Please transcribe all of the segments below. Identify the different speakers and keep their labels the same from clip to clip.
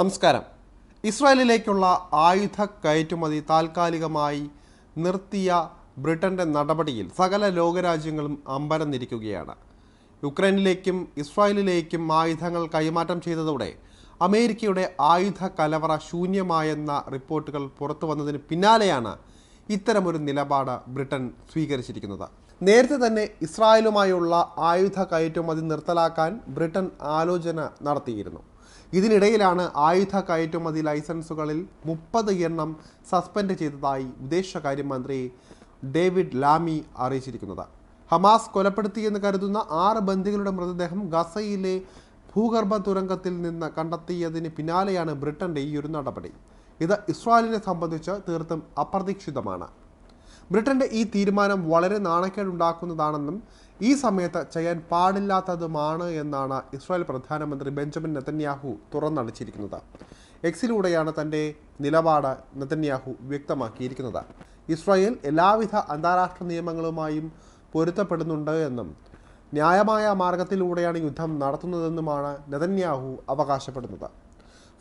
Speaker 1: നമസ്കാരം. ഇസ്രായേലിലേക്കുള്ള ആയുധ കയറ്റുമതി താൽക്കാലികമായി നിർത്തിയ ബ്രിട്ടന്റെ നടപടിയിൽ സകല ലോകരാജ്യങ്ങളും അമ്പരന്നിരിക്കുകയാണ്. യുക്രൈനിലേക്കും ഇസ്രായേലിലേക്കും ആയുധങ്ങൾ കൈമാറ്റം ചെയ്തതോടെ അമേരിക്കയുടെ ആയുധ കലവറ ശൂന്യമായെന്ന റിപ്പോർട്ടുകൾ പുറത്തു വന്നതിന് പിന്നാലെയാണ് ഇത്തരമൊരു നിലപാട് ബ്രിട്ടൻ സ്വീകരിച്ചിരിക്കുന്നത്. നേരത്തെ തന്നെ ഇസ്രായേലുമായുള്ള ആയുധ കയറ്റുമതി നിർത്തലാക്കാൻ ബ്രിട്ടൻ ആലോചന നടത്തിയിരുന്നു. ഇതിനിടയിലാണ് ആയുധ കയറ്റുമതി ലൈസൻസുകളിൽ മുപ്പത് എണ്ണം സസ്പെൻഡ് ചെയ്തതായി വിദേശകാര്യമന്ത്രി ഡേവിഡ് ലാമി അറിയിച്ചിരിക്കുന്നത്. ഹമാസ് കൊലപ്പെടുത്തിയെന്ന് കരുതുന്ന ആറ് ബന്ദികളുടെ മൃതദേഹം ഗസയിലെ ഭൂഗർഭ തുരങ്കത്തിൽ നിന്ന് കണ്ടെത്തിയതിന് പിന്നാലെയാണ് ബ്രിട്ടന്റെ ഈ ഒരു നടപടി. ഇത് ഇസ്രായേലിനെ സംബന്ധിച്ച് തീർത്തും അപ്രതീക്ഷിതമാണ്. ബ്രിട്ടന്റെ ഈ തീരുമാനം വളരെ നാണക്കേടുണ്ടാക്കുന്നതാണെന്നും ഈ സമയത്ത് ചെയ്യാൻ പാടില്ലാത്തതുമാണ് എന്നാണ് ഇസ്രായേൽ പ്രധാനമന്ത്രി ബെഞ്ചമിൻ നെതന്യാഹു തുറന്നടിച്ചിരിക്കുന്നത്. എക്സിലൂടെയാണ് തന്റെ നിലപാട് നെതന്യാഹു വ്യക്തമാക്കിയിരിക്കുന്നത്. ഇസ്രായേൽ എല്ലാവിധ അന്താരാഷ്ട്ര നിയമങ്ങളുമായും പൊരുത്തപ്പെടുന്നുണ്ട് എന്നും ന്യായമായ മാർഗത്തിലൂടെയാണ് യുദ്ധം നടത്തുന്നതെന്നുമാണ് നെതന്യാഹു അവകാശപ്പെടുന്നത്.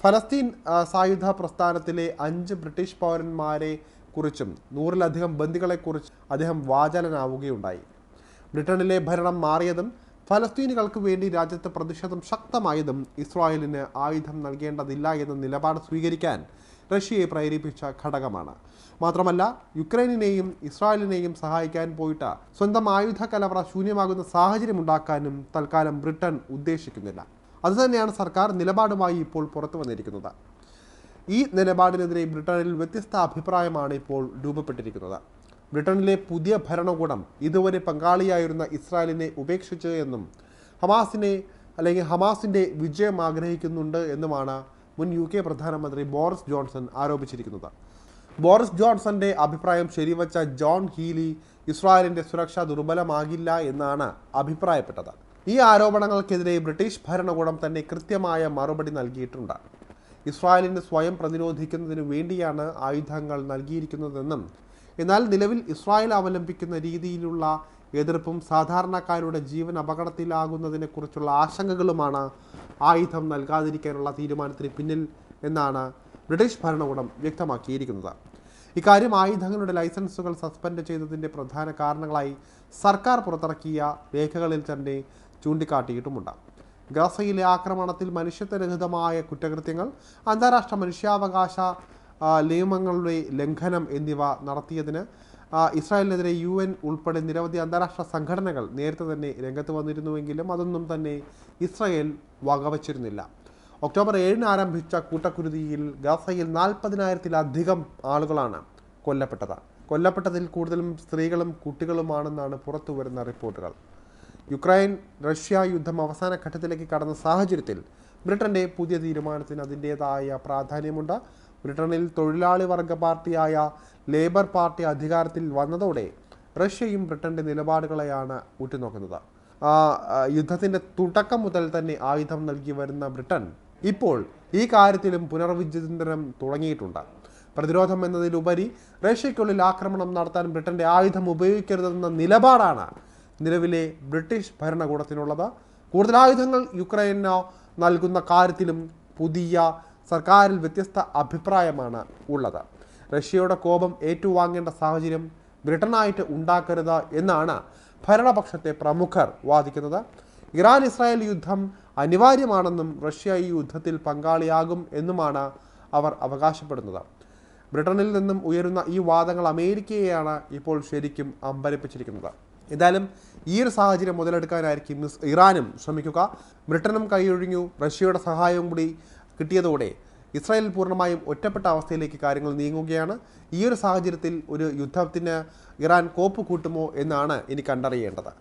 Speaker 1: ഫലസ്തീൻ സായുധ പ്രസ്ഥാനത്തിലെ അഞ്ച് ബ്രിട്ടീഷ് പൗരന്മാരെ കുറിച്ചും നൂറിലധികം ബന്ദികളെക്കുറിച്ച് അദ്ദേഹം വാചാലനാവുകയുണ്ടായി. ബ്രിട്ടനിലെ ഭരണം മാറിയതും ഫലസ്തീനുകൾക്ക് വേണ്ടി രാജ്യത്ത് പ്രതിഷേധം ശക്തമായതും ഇസ്രായേലിന് ആയുധം നൽകേണ്ടതില്ല എന്ന നിലപാട് സ്വീകരിക്കാൻ റഷ്യയെ പ്രേരിപ്പിച്ച ഘടകമാണ്. മാത്രമല്ല യുക്രൈനെയും ഇസ്രായേലിനെയും സഹായിക്കാൻ പോയിട്ട് സ്വന്തം ആയുധ കലവറ ശൂന്യമാകുന്ന സാഹചര്യം ഉണ്ടാക്കാനും തൽക്കാലം ബ്രിട്ടൻ ഉദ്ദേശിക്കുന്നില്ല. അതുതന്നെയാണ് സർക്കാർ നിലപാടുമായി ഇപ്പോൾ പുറത്തു വന്നിരിക്കുന്നത്. ഈ നിലപാടിനെതിരെ ബ്രിട്ടനിൽ വ്യത്യസ്ത അഭിപ്രായമാണ് ഇപ്പോൾ രൂപപ്പെട്ടിരിക്കുന്നത്. ബ്രിട്ടനിലെ പുതിയ ഭരണകൂടം ഇതുവരെ പങ്കാളിയായിരുന്ന ഇസ്രായേലിനെ ഉപേക്ഷിച്ച് എന്നും ഹമാസിനെ അല്ലെങ്കിൽ ഹമാസിന്റെ വിജയം ആഗ്രഹിക്കുന്നുണ്ട് എന്നുമാണ് മുൻ യു കെ പ്രധാനമന്ത്രി ബോറിസ് ജോൺസൺ ആരോപിച്ചിരിക്കുന്നത്. ബോറിസ് ജോൺസന്റെ അഭിപ്രായം ശരിവച്ച ജോൺ ഹീലി ഇസ്രായേലിന്റെ സുരക്ഷ ദുർബലമാകില്ല എന്നാണ് അഭിപ്രായപ്പെട്ടത്. ഈ ആരോപണങ്ങൾക്കെതിരെ ബ്രിട്ടീഷ് ഭരണകൂടം തന്നെ കൃത്യമായ മറുപടി നൽകിയിട്ടുണ്ട്. ഇസ്രായേലിന് സ്വയം പ്രതിരോധിക്കുന്നതിന് വേണ്ടിയാണ് ആയുധങ്ങൾ നൽകിയിരിക്കുന്നതെന്നും എന്നാൽ നിലവിൽ ഇസ്രായേൽ അവലംബിക്കുന്ന രീതിയിലുള്ള എതിർപ്പും സാധാരണക്കാരുടെ ജീവൻ അപകടത്തിലാകുന്നതിനെക്കുറിച്ചുള്ള ആശങ്കകളുമാണ് ആയുധം നൽകാതിരിക്കാനുള്ള തീരുമാനത്തിന് പിന്നിൽ എന്നാണ് ബ്രിട്ടീഷ് ഭരണകൂടം വ്യക്തമാക്കിയിരിക്കുന്നത്. ഇക്കാര്യം ആയുധങ്ങളുടെ ലൈസൻസുകൾ സസ്പെൻഡ് ചെയ്തതിന്റെ പ്രധാന കാരണങ്ങളായി സർക്കാർ പുറത്തിറക്കിയ രേഖകളിൽ തന്നെ ചൂണ്ടിക്കാട്ടിയിട്ടുമുണ്ട്. ഗസയിലെ ആക്രമണത്തിൽ മനുഷ്യത്വരഹിതമായ കുറ്റകൃത്യങ്ങൾ അന്താരാഷ്ട്ര മനുഷ്യാവകാശ നിയമങ്ങളുടെ ലംഘനം എന്നിവ നടത്തിയതിന് ഇസ്രായേലിനെതിരെ യു എൻ ഉൾപ്പെടെ നിരവധി അന്താരാഷ്ട്ര സംഘടനകൾ നേരത്തെ തന്നെ രംഗത്ത് വന്നിരുന്നുവെങ്കിലും അതൊന്നും തന്നെ ഇസ്രായേൽ വകവച്ചിരുന്നില്ല. ഒക്ടോബർ ഏഴിന് ആരംഭിച്ച കൂട്ടക്കുരുതിയിൽ ഗസയിൽ നാൽപ്പതിനായിരത്തിലധികം ആളുകളാണ് കൊല്ലപ്പെട്ടത്. കൊല്ലപ്പെട്ടതിൽ കൂടുതലും സ്ത്രീകളും കുട്ടികളുമാണെന്നാണ് പുറത്തു വരുന്ന റിപ്പോർട്ടുകൾ. യുക്രൈൻ റഷ്യ യുദ്ധം അവസാന ഘട്ടത്തിലേക്ക് കടന്ന സാഹചര്യത്തിൽ ബ്രിട്ടന്റെ പുതിയ തീരുമാനത്തിന് അതിന്റേതായ പ്രാധാന്യമുണ്ട്. ബ്രിട്ടനിൽ തൊഴിലാളി വർഗ പാർട്ടിയായ ലേബർ പാർട്ടി അധികാരത്തിൽ വന്നതോടെ റഷ്യയും ബ്രിട്ടന്റെ നിലപാടുകളെയാണ് ഉറ്റുനോക്കുന്നത്. യുദ്ധത്തിന്റെ തുടക്കം മുതൽ തന്നെ ആയുധം നൽകി വരുന്ന ബ്രിട്ടൻ ഇപ്പോൾ ഈ കാര്യത്തിലും പുനർവിചിന്തനം തുടങ്ങിയിട്ടുണ്ട്. പ്രതിരോധം എന്നതിലുപരി റഷ്യയ്ക്കുള്ളിൽ ആക്രമണം നടത്താൻ ബ്രിട്ടന്റെ ആയുധം ഉപയോഗിക്കരുതെന്ന നിലപാടാണ് നിലവിലെ ബ്രിട്ടീഷ് ഭരണകൂടത്തിനുള്ളത്. കൂടുതൽ ആയുധങ്ങൾ യുക്രൈന് നൽകുന്ന കാര്യത്തിലും പുതിയ സർക്കാരിൽ വ്യത്യസ്ത അഭിപ്രായമാണ് ഉള്ളത്. റഷ്യയുടെ കോപം ഏറ്റുവാങ്ങേണ്ട സാഹചര്യം ബ്രിട്ടനായിട്ട് ഉണ്ടാക്കരുത് എന്നാണ് ഭരണപക്ഷത്തെ പ്രമുഖർ വാദിക്കുന്നത്. ഇറാൻ ഇസ്രായേൽ യുദ്ധം അനിവാര്യമാണെന്നും റഷ്യ ഈ യുദ്ധത്തിൽ പങ്കാളിയാകും എന്നുമാണ് അവർ അവകാശപ്പെടുന്നത്. ബ്രിട്ടനിൽ നിന്നും ഉയരുന്ന ഈ വാദങ്ങൾ അമേരിക്കയെയാണ് ഇപ്പോൾ ശരിക്കും അമ്പരപ്പിച്ചിരിക്കുന്നത്. എന്തായാലും ഈ ഒരു സാഹചര്യം മുതലെടുക്കാനായിരിക്കും ഇറാനും ശ്രമിക്കുക. ബ്രിട്ടനും കൈയൊഴിഞ്ഞു റഷ്യയുടെ സഹായവും കൂടി കിട്ടിയതോടെ ഇസ്രായേൽ പൂർണമായും ഒറ്റപ്പെട്ട അവസ്ഥയിലേക്ക് കാര്യങ്ങൾ നീങ്ങുകയാണ്. ഈ ഒരു സാഹചര്യത്തിൽ ഒരു യുദ്ധത്തിന് ഇറാൻ കോപ്പ് കൂട്ടുമോ എന്നാണ് ഇനി കണ്ടറിയേണ്ടത്.